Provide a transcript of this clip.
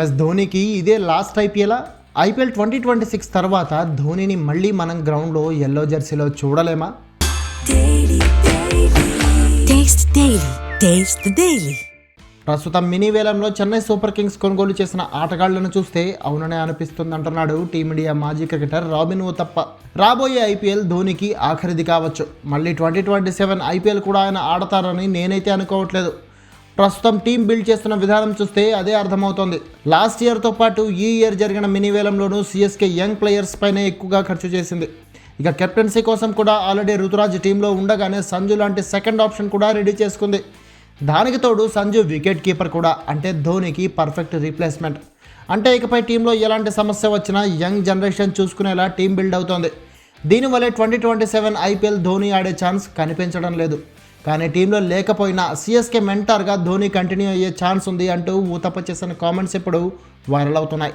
MS ధోనికి ఇదే last IPL IPL twenty twenty six తర్వాత ధోనిని మళ్ళీ మనం గ్రౌండ్లో ఎల్లో జెర్సీలో చూడలేమా. ప్రస్తుతం మినీ వేలంలో చెన్నై సూపర్ కింగ్స్ కొనుగోలు చేసిన ఆటగాళ్ళను చూస్తే అవుననే అనిపిస్తుంది అంటున్నాడు టీమిండియా మాజీ క్రికెటర్ రాబిన్ ఉతప్ప. రాబోయే ఐపీఎల్ ధోనికి ఆఖరిది కావచ్చు. మళ్ళీ ట్వంటీ ట్వంటీ సెవెన్ ఐపీఎల్ కూడా ఆయన ఆడతారని నేనైతే అనుకోవట్లేదు. ప్రస్తుతం టీం బిల్డ్ చేస్తున్న విధానం చూస్తే అదే అర్థమవుతోంది. లాస్ట్ ఇయర్తో పాటు ఈ ఇయర్ జరిగిన మినీ వేలంలోనూ సిఎస్కే యంగ్ ప్లేయర్స్ పైనే ఎక్కువగా ఖర్చు చేసింది. ఇక కెప్టెన్సీ కోసం కూడా ఆల్రెడీ రుతురాజ్ టీంలో ఉండగానే సంజు లాంటి సెకండ్ ఆప్షన్ కూడా రెడీ చేసుకుంది. దానికి తోడు సంజు వికెట్ కీపర్ కూడా అంటే ధోనికి పర్ఫెక్ట్ రీప్లేస్మెంట్. అంటే ఇకపై టీంలో ఎలాంటి సమస్య వచ్చినా యంగ్ జనరేషన్ చూసుకునేలా టీం బిల్డ్ అవుతోంది. దీనివల్ల twenty twenty seven IPL Dhoni ఆడే ఛాన్స్ కనిపించడం లేదు. కానీ టీంలో లేకపోయినా సిఎస్కే మెంటర్గా ధోని కంటిన్యూ అయ్యే ఛాన్స్ ఉంది అంటూ ఊతప్ప చేసిన కామెంట్స్ ఇప్పుడు వైరల్ అవుతున్నాయి.